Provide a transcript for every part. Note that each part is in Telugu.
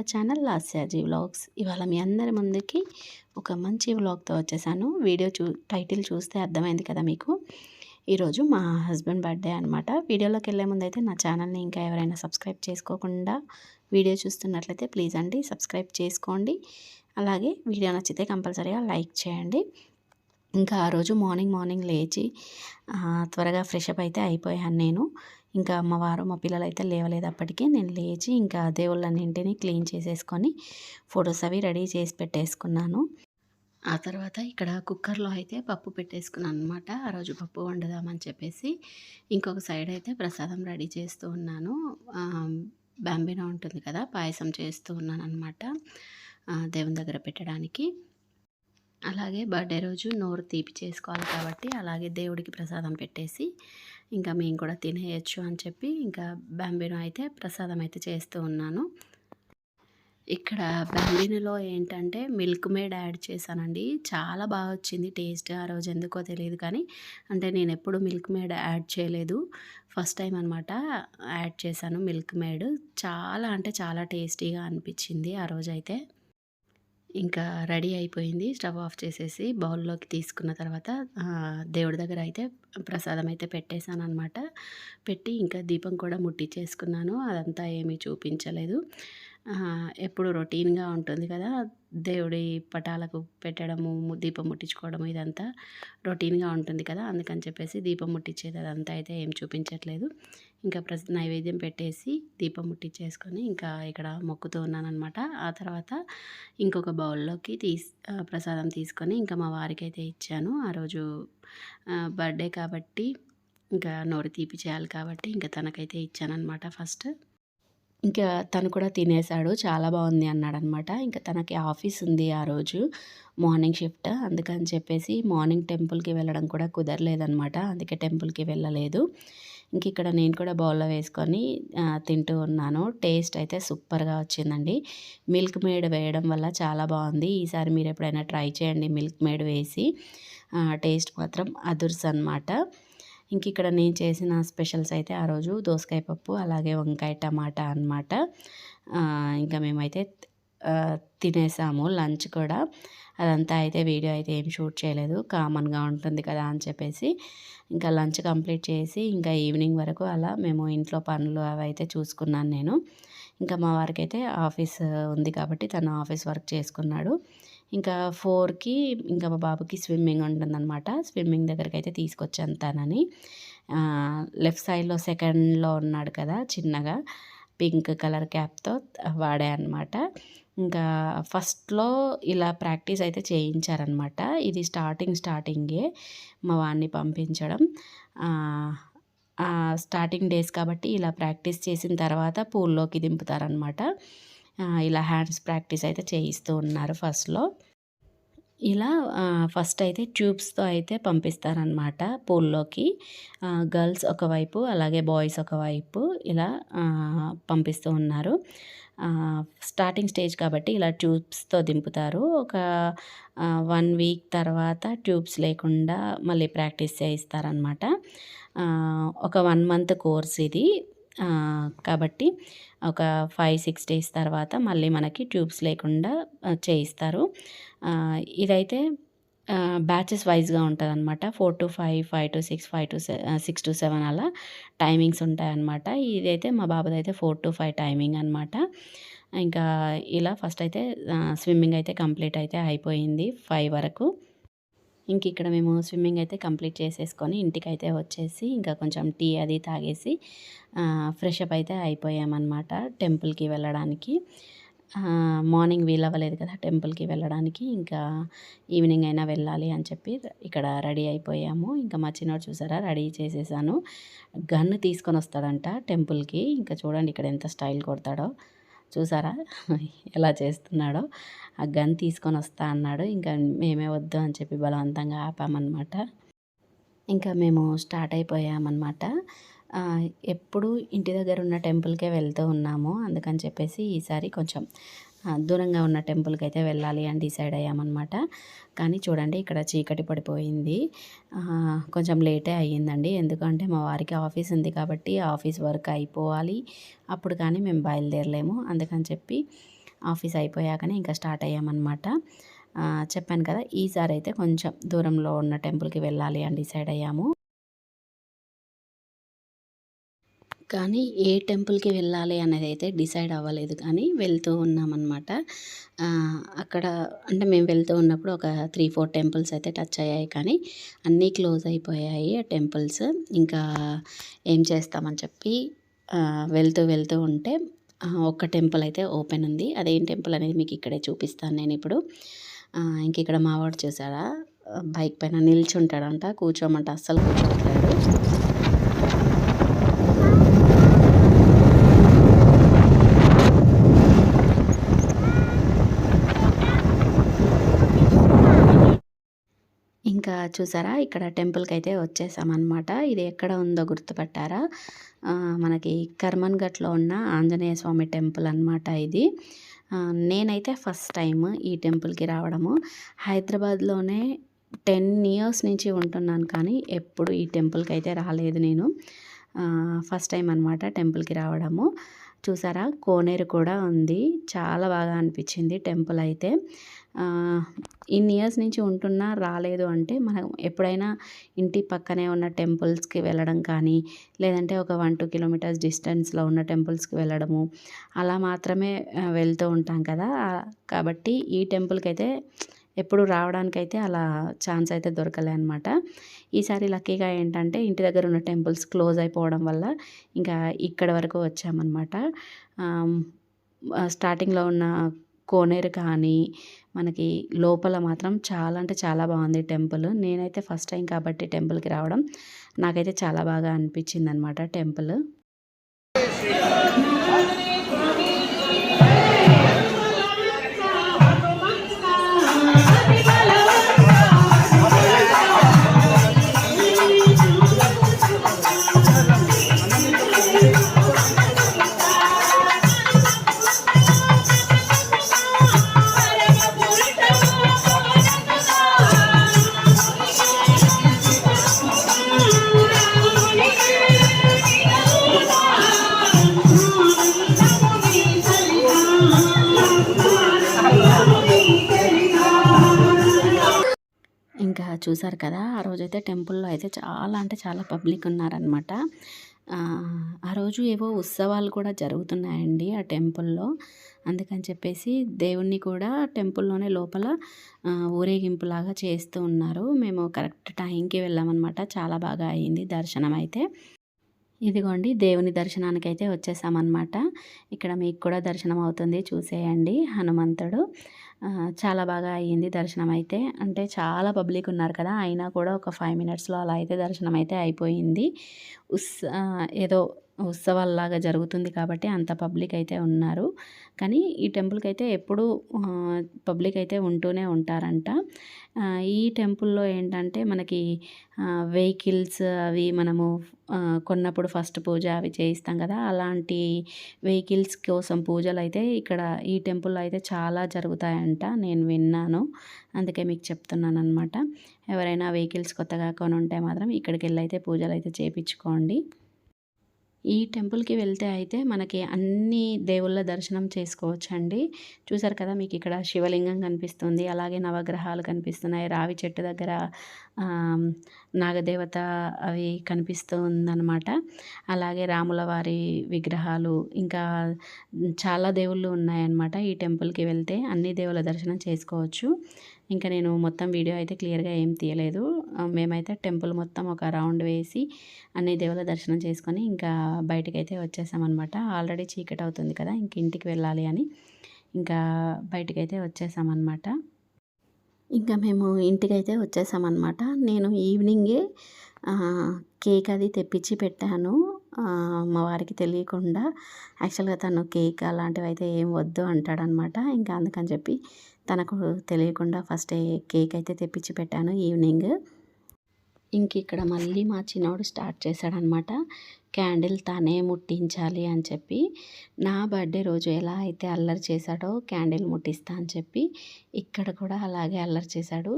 Our channel Lasyaji vlogs. ఇవాళ మీ అందరి ముందుకి ఒక మంచి వ్లాగ్తో వచ్చేసాను. వీడియో చూ టైటిల్ చూస్తే అర్థమైంది కదా మీకు. ఈరోజు మా హస్బెండ్ బర్త్డే అనమాట వీడియోలోకి వెళ్ళే ముందు అయితే నా ఛానల్ని ఇంకా ఎవరైనా సబ్స్క్రైబ్ చేసుకోకుండా వీడియో చూస్తున్నట్లయితే ప్లీజ్ అండి సబ్స్క్రైబ్ చేసుకోండి. అలాగే వీడియో నచ్చితే కంపల్సరీగా లైక్ చేయండి. ఇంకా ఆ రోజు మార్నింగ్ మార్నింగ్ లేచి త్వరగా ఫ్రెష్ అప్ అయితే అయిపోయాను నేను. ఇంకా అమ్మవారు మా పిల్లలు అయితే లేవలేదు అప్పటికే. నేను లేచి ఇంకా దేవుళ్ళన్నింటినీ క్లీన్ చేసేసుకొని ఫొటోస్ అవి రెడీ చేసి పెట్టేసుకున్నాను. ఆ తర్వాత ఇక్కడ కుక్కర్లో అయితే పప్పు పెట్టేసుకున్నాను అనమాట ఆ రోజు పప్పు వండుదామని చెప్పేసి ఇంకొక సైడ్ అయితే ప్రసాదం రెడీ చేస్తూ ఉన్నాను. బాంబినా ఉంటుంది కదా పాయసం చేస్తూ ఉన్నాను అనమాట దేవుని దగ్గర పెట్టడానికి. అలాగే బర్త్డే రోజు నోరు తీపి చేసుకోవాలి కాబట్టి అలాగే దేవుడికి ప్రసాదం పెట్టేసి ఇంకా మేము కూడా తినేయచ్చు అని చెప్పి ఇంకా బ్యాంబినో అయితే ప్రసాదం అయితే చేస్తూ ఉన్నాను. ఇక్కడ బ్యాంబినోలో ఏంటంటే మిల్క్ మేడ్ యాడ్ చేశానండి. చాలా బాగా వచ్చింది టేస్ట్. ఆ రోజు ఎందుకో తెలియదు కానీ అంటే నేను ఎప్పుడు మిల్క్ మేడ్ యాడ్ చేయలేదు. ఫస్ట్ టైం అనమాట యాడ్ చేశాను మిల్క్ మేడ్. చాలా అంటే చాలా టేస్టీగా అనిపించింది ఆ రోజైతే. ఇంకా రెడీ అయిపోయింది. స్టవ్ ఆఫ్ చేసేసి బౌల్లోకి తీసుకున్న తర్వాత దేవుడి దగ్గర అయితే ప్రసాదం అయితే పెట్టేశాను అనమాట పెట్టి ఇంకా దీపం కూడా ముట్టించేసుకున్నాను అదంతా ఏమీ చూపించలేదు. ఎప్పుడు రొటీన్గా ఉంటుంది కదా దేవుడి పటాలకు పెట్టడము దీపం ముట్టించుకోవడము ఇదంతా రొటీన్గా ఉంటుంది కదా అందుకని చెప్పేసి దీపం ముట్టించేది అదంతా అయితే ఏం చూపించట్లేదు. ఇంకా ప్రస్ నైవేద్యం పెట్టేసి దీపం ముట్టించేసుకొని ఇంకా ఇక్కడ మొక్కుతూ ఉన్నానమాట ఆ తర్వాత ఇంకొక బౌల్లోకి తీస్ ప్రసాదం తీసుకొని ఇంకా మా వారికి అయితే ఇచ్చాను. ఆ రోజు బర్త్డే కాబట్టి ఇంకా నోరు తీపి చేయాలి కాబట్టి ఇంకా తనకైతే ఇచ్చానమాట ఫస్ట్. ఇంకా తను కూడా తినేసాడు. చాలా బాగుంది అన్నాడనమాట. ఇంకా తనకి ఆఫీస్ ఉంది ఆ రోజు. మార్నింగ్ షిఫ్ట్ అందుకని చెప్పేసి మార్నింగ్ టెంపుల్కి వెళ్ళడం కూడా కుదరలేదనమాట. అందుకే టెంపుల్కి వెళ్ళలేదు. ఇంక ఇక్కడ నేను కూడా బౌల్లో వేసుకొని తింటూ ఉన్నాను. టేస్ట్ అయితే సూపర్గా వచ్చిందండి. మిల్క్ మేడ్ వేయడం వల్ల చాలా బాగుంది. ఈసారి మీరు ఎప్పుడైనా ట్రై చేయండి మిల్క్ మేడ్ వేసి. టేస్ట్ మాత్రం అదుర్స్ అనమాట ఇంక ఇక్కడ నేను చేసిన స్పెషల్స్ అయితే ఆ రోజు దోసకాయ పప్పు అలాగే వంకాయ టమాటా అనమాట ఇంకా మేమైతే తినేసాము లంచ్ కూడా. అదంతా అయితే వీడియో అయితే ఏం షూట్ చేయలేదు. కామన్గా ఉంటుంది కదా అని చెప్పేసి ఇంకా లంచ్ కంప్లీట్ చేసి ఇంకా ఈవినింగ్ వరకు అలా మేము ఇంట్లో పనులు అవి అయితే చూసుకున్నాను నేను. ఇంకా మా వారికి అయితే ఆఫీస్ ఉంది కాబట్టి తను ఆఫీస్ వర్క్ చేసుకున్నాడు. ఇంకా ఫోర్కి ఇంకా మా బాబుకి స్విమ్మింగ్ ఉంటుందన్నమాట. స్విమ్మింగ్ దగ్గరికి అయితే తీసుకొచ్చాను తనని. లెఫ్ట్ సైడ్లో సెకండ్లో ఉన్నాడు కదా చిన్నగా. పింక్ కలర్ క్యాప్తో వాడే అనమాట ఇంకా ఫస్ట్లో ఇలా ప్రాక్టీస్ అయితే చేయించారనమాట. ఇది స్టార్టింగ్ స్టార్టింగే మా వాడిని పంపించడం. స్టార్టింగ్ డేస్ కాబట్టి ఇలా ప్రాక్టీస్ చేసిన తర్వాత పూల్లోకి దింపుతారనమాట. ఇలా హ్యాండ్స్ ప్రాక్టీస్ అయితే చేయిస్తూ ఉన్నారు ఫస్ట్లో. ఇలా ఫస్ట్ అయితే ట్యూబ్స్తో అయితే పంపిస్తారనమాట పూల్లోకి. గర్ల్స్ ఒకవైపు అలాగే బాయ్స్ ఒకవైపు ఇలా పంపిస్తూ ఉన్నారు. స్టార్టింగ్ స్టేజ్ కాబట్టి ఇలా ట్యూబ్స్తో దింపుతారు. ఒక వన్ వీక్ తర్వాత ట్యూబ్స్ లేకుండా మళ్ళీ ప్రాక్టీస్ చేయిస్తారనమాట ఒక వన్ మంత్ కోర్స్ ఇది. కాబట్టి ఒక ఫైవ్ సిక్స్ డేస్ తర్వాత మళ్ళీ మనకి ట్యూబ్స్ లేకుండా చేయిస్తారు. ఇదైతే బ్యాచెస్ వైజ్గా ఉంటుంది అనమాట four to five five to six five to six to seven అలా టైమింగ్స్ ఉంటాయన్నమాట. ఇదైతే మా బాబుది అయితే ఫోర్ టు ఫైవ్ టైమింగ్ అనమాట ఇంకా ఇలా ఫస్ట్ అయితే స్విమ్మింగ్ అయితే కంప్లీట్ అయితే అయిపోయింది ఫైవ్ వరకు. ఇంక ఇక్కడ మేము స్విమ్మింగ్ అయితే కంప్లీట్ చేసేసుకొని ఇంటికి అయితే వచ్చేసి ఇంకా కొంచెం టీ అది తాగేసి ఫ్రెష్ అప్ అయితే అయిపోయామన్నమాట టెంపుల్కి వెళ్ళడానికి. మార్నింగ్ వీల్ అవ్వలేదు కదా టెంపుల్కి వెళ్ళడానికి. ఇంకా ఈవినింగ్ అయినా వెళ్ళాలి అని చెప్పి ఇక్కడ రెడీ అయిపోయాము. ఇంకా మా చిన్నోడు చూసారా? రెడీ చేసేసాను. గన్ తీసుకొని వస్తాడంట టెంపుల్కి. ఇంకా చూడండి ఇక్కడ ఎంత స్టైల్ కొడతాడో. చూసారా? ఎలా చేస్తున్నాడో. ఆ గన్ తీసుకొని వస్తా అన్నాడు. ఇంకా మేమే వద్దు అని చెప్పి బలవంతంగా ఆపామన్నమాట. ఇంకా మేము స్టార్ట్ అయిపోయామన్నమాట. ఎప్పుడు ఇంటి దగ్గర ఉన్న టెంపుల్కే వెళ్తూ ఉన్నాము. అందుకని చెప్పేసి ఈసారి కొంచెం దూరంగా ఉన్న టెంపుల్కి అయితే వెళ్ళాలి అని డిసైడ్ అయ్యామన్నమాట. కానీ చూడండి ఇక్కడ చీకటి పడిపోయింది. కొంచెం లేటే అయ్యిందండి. ఎందుకంటే మా వారికి ఆఫీస్ ఉంది కాబట్టి ఆఫీస్ వర్క్ అయిపోవాలి. అప్పుడు కానీ మేము బయలుదేరలేము. అందుకని చెప్పి ఆఫీస్ అయిపోయాకనే ఇంకా స్టార్ట్ అయ్యామన్నమాట. చెప్పాను కదా ఈసారి అయితే కొంచెం దూరంలో ఉన్న టెంపుల్కి వెళ్ళాలి అని డిసైడ్ అయ్యాము. కానీ ఏ టెంపుల్కి వెళ్ళాలి అనేది అయితే డిసైడ్ అవ్వలేదు. కానీ వెళ్తూ ఉన్నామన్నమాట. అక్కడ అంటే మేము వెళ్తూ ఉన్నప్పుడు ఒక త్రీ ఫోర్ టెంపుల్స్ అయితే టచ్ అయ్యాయి. కానీ అన్నీ క్లోజ్ అయిపోయాయి ఆ టెంపుల్స్. ఇంకా ఏం చేస్తామని చెప్పి వెళ్తూ వెళ్తూ ఉంటే ఒక ఒక్క టెంపుల్ అయితే ఓపెన్ ఉంది. అదేం టెంపుల్ అనేది మీకు ఇక్కడే చూపిస్తాను నేను ఇప్పుడు. ఇంక ఇక్కడ మావాడు చూసారా బైక్ పైన నిల్చుంటాడంట. కూర్చోమంట అస్సలు కూర్చోట్లేదు ఇంకా చూసారా? ఇక్కడ టెంపుల్కి అయితే వచ్చేసామన్నమాట. ఇది ఎక్కడ ఉందో గుర్తుపట్టారా? మనకి కర్మన్ ఘట్లో ఉన్న ఆంజనేయ స్వామి టెంపుల్ అన్నమాట ఇది. నేనైతే ఫస్ట్ టైం ఈ టెంపుల్కి రావడము. హైదరాబాద్లోనే టెన్ ఇయర్స్ నుంచి ఉంటున్నాను కానీ ఎప్పుడు ఈ టెంపుల్కి అయితే రాలేదు నేను. ఫస్ట్ టైం అనమాట టెంపుల్కి రావడము. చూసారా? కోనేరు కూడా ఉంది. చాలా బాగా అనిపించింది టెంపుల్ అయితే. ఇన్ని ఇయర్స్ నుంచి ఉంటున్నా రాలేదు అంటే మనం ఎప్పుడైనా ఇంటి పక్కనే ఉన్న టెంపుల్స్కి వెళ్ళడం కానీ లేదంటే ఒక వన్ టూ కిలోమీటర్స్ డిస్టెన్స్లో ఉన్న టెంపుల్స్కి వెళ్ళడము అలా మాత్రమే వెళ్తూ ఉంటాం కదా. కాబట్టి ఈ టెంపుల్కి అయితే ఎప్పుడు రావడానికైతే అలా ఛాన్స్ అయితే దొరకలే అనమాట ఈసారి లక్కీగా ఏంటంటే ఇంటి దగ్గర ఉన్న టెంపుల్స్ క్లోజ్ అయిపోవడం వల్ల ఇంకా ఇక్కడ వరకు వచ్చామన్నమాట. స్టార్టింగ్లో ఉన్న కోనేరు కానీ మనకి లోపల మాత్రం చాలా అంటే చాలా బాగుంది టెంపుల్. నేనైతే ఫస్ట్ టైం కాబట్టి టెంపుల్కి రావడం నాకైతే చాలా బాగా అనిపించింది అనమాట టెంపుల్. చూసారు కదా ఆ రోజైతే టెంపుల్లో అయితే చాలా అంటే చాలా పబ్లిక్ ఉన్నారనమాట ఆ, రోజు ఏవో ఉత్సవాలు కూడా జరుగుతున్నాయండి ఆ టెంపుల్లో. అందుకని చెప్పేసి దేవుణ్ణి కూడా టెంపుల్లోనే లోపల ఊరేగింపులాగా చేస్తూ ఉన్నారు. మేము కరెక్ట్ టైంకి వెళ్ళామన్నమాట. చాలా బాగా అయింది దర్శనం అయితే. ఇదిగోండి దేవుని దర్శనానికి అయితే వచ్చేసామన్నమాట. ఇక్కడ మీకు కూడా దర్శనం అవుతుంది చూసేయండి హనుమంతుడు. చాలా బాగా అయ్యింది దర్శనం అయితే అంటే చాలా పబ్లిక్ ఉన్నారు కదా అయినా కూడా ఒక ఫైవ్ మినిట్స్లో అలా అయితే దర్శనం అయితే అయిపోయింది. ఉస్ ఏదో ఉత్సవాల్లాగా జరుగుతుంది కాబట్టి అంత పబ్లిక్ అయితే ఉన్నారు. కానీ ఈ టెంపుల్కి అయితే ఎప్పుడూ పబ్లిక్ అయితే ఉంటూనే ఉంటారంట. ఈ టెంపుల్లో ఏంటంటే మనకి వెహికల్స్ అవి మనము కొన్నప్పుడు ఫస్ట్ పూజ అవి చేయిస్తాం కదా. అలాంటి వెహికల్స్ కోసం పూజలు అయితే ఇక్కడ ఈ టెంపుల్లో అయితే చాలా జరుగుతాయంట. నేను విన్నాను. అందుకే మీకు చెప్తున్నాను అనమాట ఎవరైనా వెహికల్స్ కొత్తగా కొని ఉంటే మాత్రం ఇక్కడికి వెళ్ళి అయితే పూజలు అయితే చేయించుకోండి ఈ టెంపుల్కి వెళ్తే అయితే మనకి అన్ని దేవుళ్ళ దర్శనం చేసుకోవచ్చండి. చూసారు కదా మీకు ఇక్కడ శివలింగం కనిపిస్తుంది అలాగే నవగ్రహాలు కనిపిస్తున్నాయి రావి చెట్టు దగ్గర నాగదేవత అవి కనిపిస్తూ ఉందన్నమాట అలాగే రాముల వారి విగ్రహాలు ఇంకా చాలా దేవుళ్ళు ఉన్నాయన్నమాట ఈ టెంపుల్కి వెళ్తే. అన్ని దేవుళ్ళ దర్శనం చేసుకోవచ్చు. ఇంకా నేను మొత్తం వీడియో అయితే క్లియర్గా ఏం తీయలేదు. మేమైతే టెంపుల్ మొత్తం ఒక రౌండ్ వేసి అన్ని దేవుళ్ళ దర్శనం చేసుకొని ఇంకా బయటికి అయితే వచ్చేసామన్నమాట. ఆల్రెడీ చీకటి అవుతుంది కదా ఇంక ఇంటికి వెళ్ళాలి అని ఇంకా బయటికైతే వచ్చేసామన్నమాట. ఇంకా మేము ఇంటికైతే వచ్చేసామన్నమాట. నేను ఈవినింగే కేక్ అది తెప్పించి పెట్టాను. మా వారికి తెలియకుండా యాక్చువల్గా తను కేక్ అలాంటివి అయితే ఏం వద్దు అంటాడనమాట ఇంకా అందుకని చెప్పి తనకు తెలియకుండా ఫస్ట్ కేక్ అయితే తెప్పించి పెట్టాను ఈవినింగ్. ఇంక ఇక్కడ మళ్ళీ మా చిన్నోడు స్టార్ట్ చేశాడనమాట. క్యాండిల్ తనే ముట్టించాలి అని చెప్పి. నా బర్త్డే రోజు ఎలా అయితే అల్లరి చేశాడో క్యాండిల్ ముట్టిస్తా అని చెప్పి ఇక్కడ కూడా అలాగే అల్లరి చేశాడు.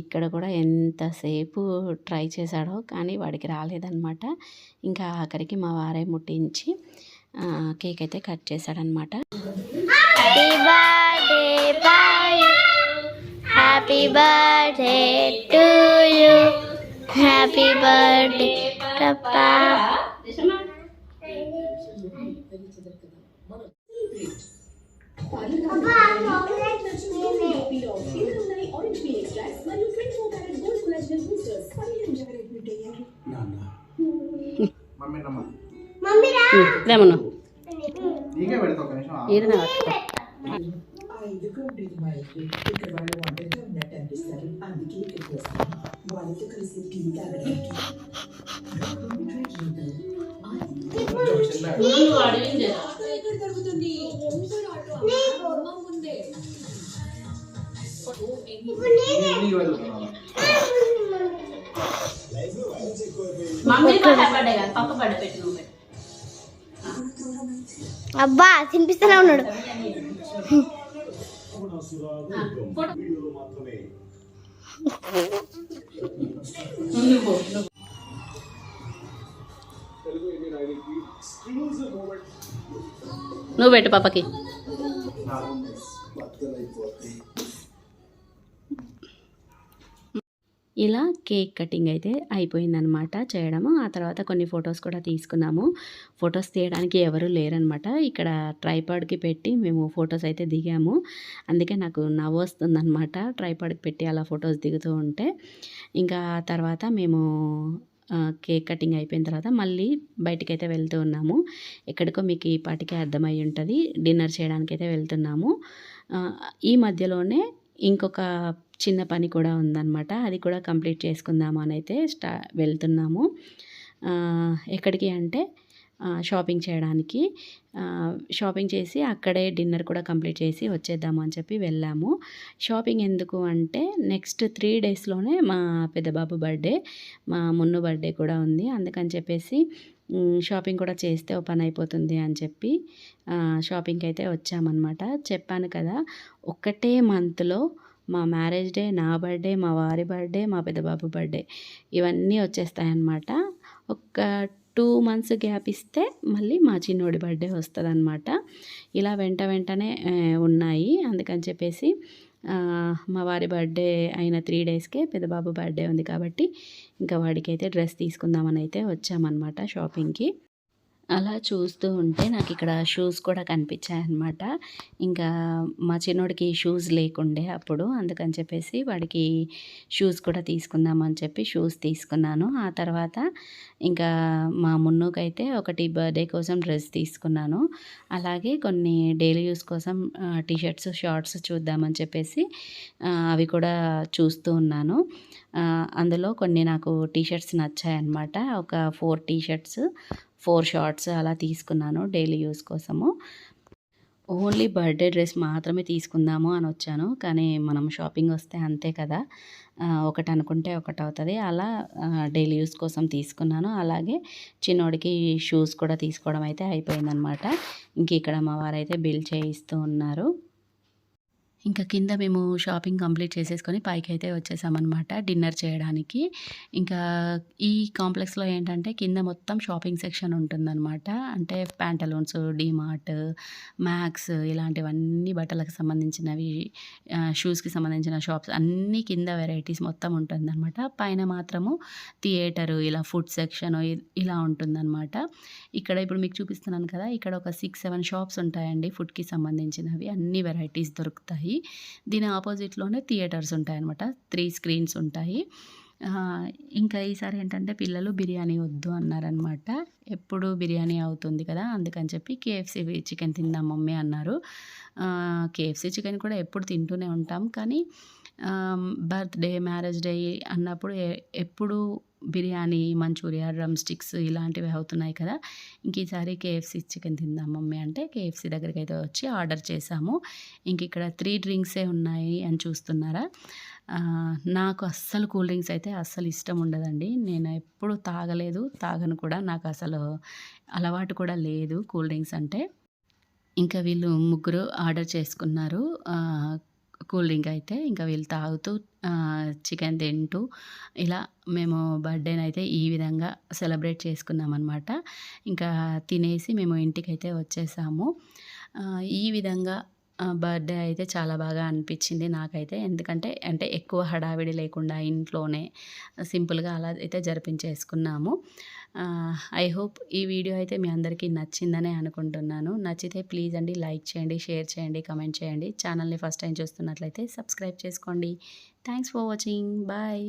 ఇక్కడ కూడా ఎంతసేపు ట్రై చేశాడో కానీ వాడికి రాలేదనమాట. ఇంకా ఆఖరికి మా వారే ముట్టించి కేక్ అయితే కట్ చేశాడనమాట. Happy birthday bye. Happy birthday, Papa. Mummy నమ్మ లేమను ఉండేది మా ఇల్లు ఇక్కడ వాళ్ళు ఒంటరిగా ఉన్నట్టు అనిపిస్తారు అందుకే ఇక్కడికి వస్తాను వాళ్ళతో కలిసి టీ తాగడానికి ఎక్కడ దొరుకుతుంది. అబ్బా తినిపిస్తూనే ఉన్నాడు నువ్వు నువ్వు. నువ్వు పెట్టు పాపకి. ఇలా కేక్ కటింగ్ అయితే అయిపోయిందనమాట చేయడము. ఆ తర్వాత కొన్ని ఫొటోస్ కూడా తీసుకున్నాము. ఫొటోస్ తీయడానికి ఎవరు లేరనమాట. ఇక్కడ ట్రైపాడ్కి పెట్టి మేము ఫొటోస్ అయితే దిగాము. అందుకే నాకు నవ్వు ట్రైపాడ్కి పెట్టి అలా ఫొటోస్ దిగుతూ ఉంటే. ఇంకా తర్వాత మేము కేక్ కటింగ్ అయిపోయిన తర్వాత మళ్ళీ బయటికి అయితే వెళ్తూ ఉన్నాము. ఎక్కడికో మీకు ఈ పాటికే అర్థమై ఉంటుంది. డిన్నర్ చేయడానికి అయితే వెళ్తున్నాము ఈ మధ్యలోనే ఇంకొక చిన్న పని కూడా ఉందన్నమాట. అది కూడా కంప్లీట్ చేసుకుందాము అని అయితే స్టా వెళ్తున్నాము. ఎక్కడికి అంటే షాపింగ్ చేయడానికి. షాపింగ్ చేసి అక్కడే డిన్నర్ కూడా కంప్లీట్ చేసి వచ్చేద్దాము అని చెప్పి వెళ్ళాము. షాపింగ్ ఎందుకు అంటే నెక్స్ట్ త్రీ డేస్లోనే మా పెద్దబాబు బర్త్డే మా మున్ను బర్త్డే కూడా ఉంది. అందుకని చెప్పేసి షాపింగ్ కూడా చేస్తే ఓ పని అయిపోతుంది అని చెప్పి షాపింగ్కి అయితే వచ్చామన్నమాట. చెప్పాను కదా ఒక్కటే మంత్లో మా మ్యారేజ్ డే నా బర్త్డే మా వారి బర్త్డే మా పెద్దబాబు బర్త్డే ఇవన్నీ వచ్చేస్తాయన్నమాట. ఒక టూ మంత్స్ గ్యాప్ ఇస్తే మళ్ళీ మా చిన్నోడి బర్త్డే వస్తుంది అనమాట ఇలా వెంట వెంటనే ఉన్నాయి. అందుకని చెప్పేసి మా వారి బర్త్డే అయిన త్రీ డేస్కే పెద్దబాబు బర్త్డే ఉంది కాబట్టి ఇంకా వాడికైతే డ్రెస్ తీసుకుందామని అయితే వచ్చామన్నమాట షాపింగ్కి. అలా చూస్తూ ఉంటే నాకు ఇక్కడ షూస్ కూడా కనిపించాయన్నమాట. ఇంకా మా చిన్నోడికి షూస్ లేకుండే అప్పుడు అందుకని చెప్పేసి వాడికి షూస్ కూడా తీసుకుందామని చెప్పి షూస్ తీసుకున్నాను. ఆ తర్వాత ఇంకా మా మున్నుకైతే ఒకటి బర్త్డే కోసం డ్రెస్ తీసుకున్నాను. అలాగే కొన్ని డైలీ యూస్ కోసం టీషర్ట్స్ షార్ట్స్ చూద్దామని చెప్పేసి అవి కూడా చూస్తూ ఉన్నాను. అందులో కొన్ని నాకు టీషర్ట్స్ నచ్చాయన్నమాట. ఒక ఫోర్ టీషర్ట్స్ ఫోర్ షార్ట్స్ అలా తీసుకున్నాను డైలీ యూస్ కోసము. ఓన్లీ బర్త్డే డ్రెస్ మాత్రమే తీసుకుందాము అని వచ్చాను. కానీ మనం షాపింగ్ వస్తే అంతే కదా. ఒకటి అనుకుంటే ఒకటి అవుతుంది. అలా డైలీ యూస్ కోసం తీసుకున్నాను. అలాగే చిన్నోడికి షూస్ కూడా తీసుకోవడం అయితే అయిపోయిందనమాట ఇంక ఇక్కడ మా వారైతే బిల్ చేయిస్తూ ఉన్నారు. ఇంకా కింద మేము షాపింగ్ కంప్లీట్ చేసేసుకొని పైకి అయితే వచ్చేసామన్నమాట డిన్నర్ చేయడానికి. ఇంకా ఈ కాంప్లెక్స్లో ఏంటంటే కింద మొత్తం షాపింగ్ సెక్షన్ ఉంటుందన్నమాట. అంటే ప్యాంటలూన్స్ డీమార్ట్ మ్యాక్స్ ఇలాంటివన్నీ బట్టలకు సంబంధించినవి షూస్కి సంబంధించిన షాప్స్ అన్నీ కింద వెరైటీస్ మొత్తం ఉంటుందన్నమాట. పైన మాత్రము థియేటరు ఇలా ఫుడ్ సెక్షన్ ఇలా ఉంటుందన్నమాట. ఇక్కడ ఇప్పుడు మీకు చూపిస్తున్నాను కదా ఇక్కడ ఒక సిక్స్ సెవెన్ షాప్స్ ఉంటాయండి ఫుడ్కి సంబంధించినవి. అన్ని వెరైటీస్ దొరుకుతాయి. దీని ఆపోజిట్లోనే థియేటర్స్ ఉంటాయన్నమాట. త్రీ స్క్రీన్స్ ఉంటాయి. ఇంకా ఈసారి ఏంటంటే పిల్లలు బిర్యానీ వద్దు అన్నారనమాట ఎప్పుడు బిర్యానీ అవుతుంది కదా అందుకని చెప్పి కేఎఫ్సీ చికెన్ తిందాం మమ్మీ అన్నారు. కేఎఫ్సీ చికెన్ కూడా ఎప్పుడు తింటూనే ఉంటాం. కానీ బర్త్డే మ్యారేజ్ డే అన్నప్పుడు ఎప్పుడు బిర్యానీ మంచూరియా డ్రమ్ స్టిక్స్ ఇలాంటివి అవుతున్నాయి కదా. ఇంక ఈసారి కేఎఫ్సీ చికెన్ తిందాం మమ్మీ అంటే కేఎఫ్సీ దగ్గరికి అయితే వచ్చి ఆర్డర్ చేసాము. ఇంక ఇక్కడ త్రీ డ్రింక్సే ఉన్నాయి అని చూస్తున్నారా? నాకు అస్సలు కూల్ డ్రింక్స్ అయితే అస్సలు ఇష్టం ఉండదండి. నేను ఎప్పుడు తాగలేదు తాగను కూడా. నాకు అసలు అలవాటు కూడా లేదు కూల్ డ్రింక్స్ అంటే. ఇంకా వీళ్ళు ముగ్గురు ఆర్డర్ చేసుకున్నారు. కూల్ డ్రింక్ అయితే ఇంకా వీళ్ళు తాగుతూ చికెన్ తింటూ ఇలా మేము బర్త్డేని అయితే ఈ విధంగా సెలబ్రేట్ చేసుకున్నాం అనమాట ఇంకా తినేసి మేము ఇంటికైతే వచ్చేసాము. ఈ విధంగా బర్త్డే అయితే చాలా బాగా అనిపించింది నాకైతే. ఎందుకంటే అంటే ఎక్కువ హడావిడి లేకుండా ఇంట్లోనే సింపుల్గా అలా అయితే జరిపించేసుకున్నాము. ఐ హోప్ ఈ వీడియో అయితే మీ అందరికీ నచ్చిందనే అనుకుంటున్నాను. నచ్చితే ప్లీజ్ అండి లైక్ చేయండి షేర్ చేయండి కమెంట్ చేయండి. ఛానల్ని ఫస్ట్ టైం చూస్తున్నట్లయితే సబ్స్క్రైబ్ చేసుకోండి. Thanks for watching bye